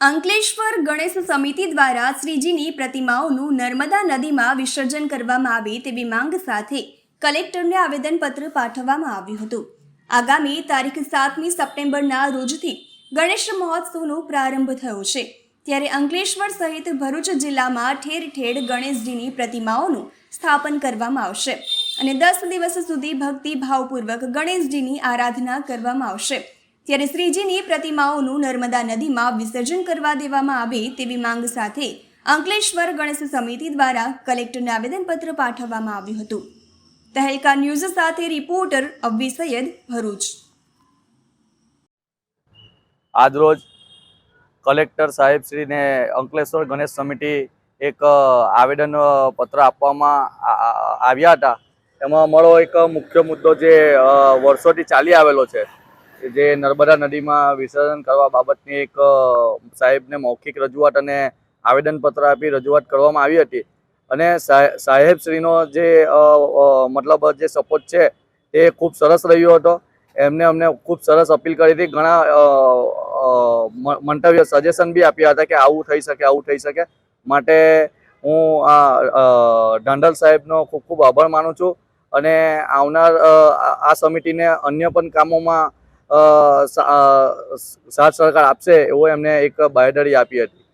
અંકલેશ્વર ગણેશ સમિતિ દ્વારા શ્રીજીની પ્રતિમાઓનું નર્મદા નદીમાં વિસર્જન કરવામાં આવે તેવી માંગ સાથે કલેક્ટરને આવેદનપત્ર પાઠવવામાં આવ્યું હતું. આગામી તારીખ સાતમી સપ્ટેમ્બરના રોજથી ગણેશ મહોત્સવનો પ્રારંભ થયો છે. ત્યારે અંકલેશ્વર સહિત ભરૂચ જિલ્લામાં ઠેર ઠેર ગણેશજીની પ્રતિમાઓનું સ્થાપન કરવામાં આવશે અને દસ દિવસ સુધી ભક્તિ ભાવપૂર્વક ગણેશજીની આરાધના કરવામાં આવશે. ત્યારે શ્રીજીની પ્રતિમાઓનું નર્મદા નદીમાં વિસર્જન કરવા દેવામાં આવે તેવી માંગ સાથે અંકલેશ્વર ગણેશ સમિતિ દ્વારા કલેક્ટરને આવેદનપત્ર પાઠવવામાં આવ્યું હતું. તહેલકા ન્યૂઝ સાથે રિપોર્ટર અબ્બી સૈયદ ભરૂચ. આજરોજ કલેક્ટર સાહેબશ્રીને અંકલેશ્વર ગણેશ સમિતિ એક આવેદન પત્ર આપવામાં આવ્યા હતા. એમાં અમારો એક મુખ્ય મુદ્દો જે વર્ષોથી ચાલી આવેલો છે જે નર્મદા નદીમાં વિસર્જન કરવા બાબતની એક સાહેબને મૌખિક રજૂઆત અને આવેદનપત્ર આપી રજૂઆત કરવામાં આવી હતી. અને સાહે- સાહેબશ્રીનો જે મતલબ જે સપોર્ટ છે એ ખૂબ સરસ રહ્યો હતો. એમને અમને ખૂબ સરસ અપીલ કરી હતી. ઘણા મંતવ્ય સજેશન બી આપ્યા હતા કે આવું થઈ શકે, આવું થઈ શકે. માટે હું આ ઢાંડલ સાહેબનો ખૂબ ખૂબ આભાર માનું છું. અને આવનાર આ સમિતિને અન્ય પણ કામોમાં સાથ સહકાર આપશે એવો એમને એક બાહેધરી આપી હતી.